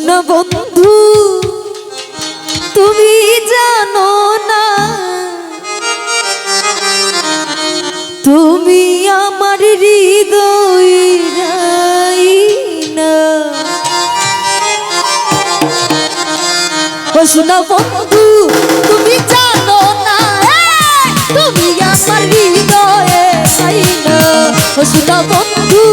শোনো বন্ধু, তুমি জানো না, তুমি আমার হৃদয়। শোনো বন্ধু, তুমি জানো না, তুমি আমার হৃদয়ে। ও শোনো বন্ধু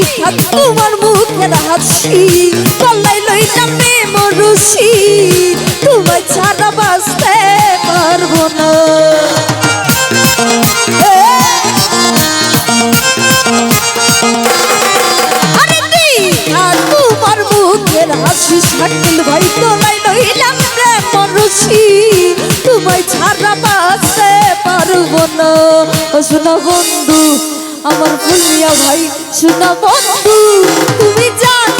দেখা তোমার মুখের হাসি গলাই লইলাম মরুষি তোমায় ছাড়া বাঁচতে পারব না। হাসি শাকিল ভাই গলাই লইলাম রে মরুষি তোমায় ছাড়া বাঁচতে পারব না। শোনা বন্ধু আমার ফুলিয়া ভাই শোনা বন্ধু তুমি জানো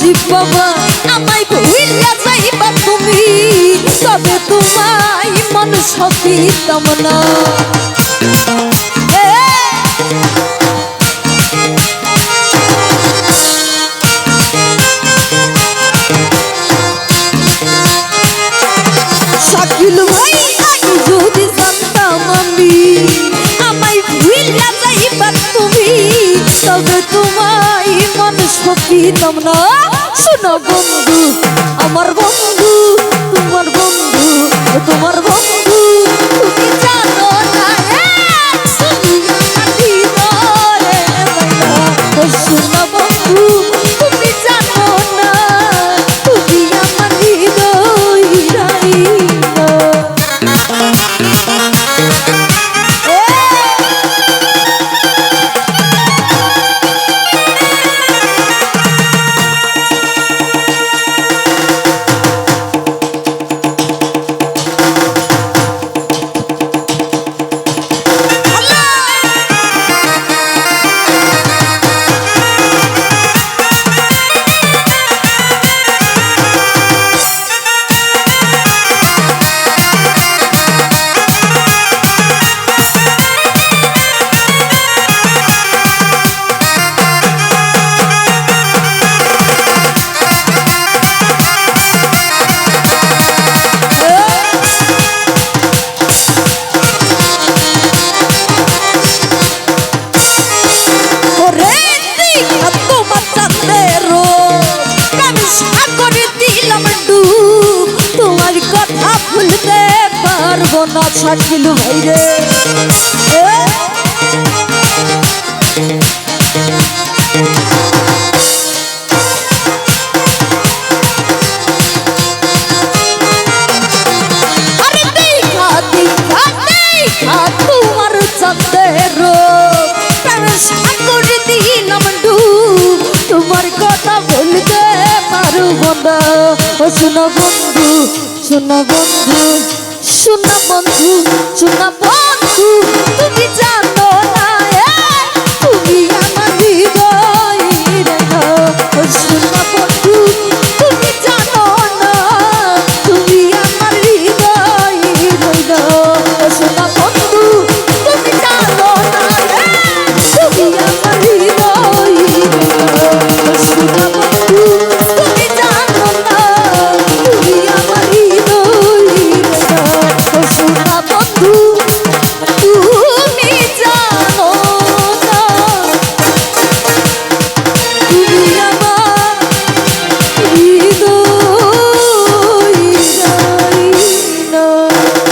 মজিব বাবা আমায় ভুইলা যাইবা তুমি। তবে তোমায় মানুষ হতিতাম না। শাকিল ভাই যদি জানতাম আমি, আমায় ভুইলা যাইবা তোমায় মানুষ হতিতাম না। শোনো বন্ধু আমার বন্ধু। না শাকিল ভাইরে। তোমার প্রেমের সাগর দিলাম তোমার কথা বলতে পারব না। শোনো বন্ধু শোনো বন্ধু। শোনো বন্ধু শোনো বন্ধু তুমি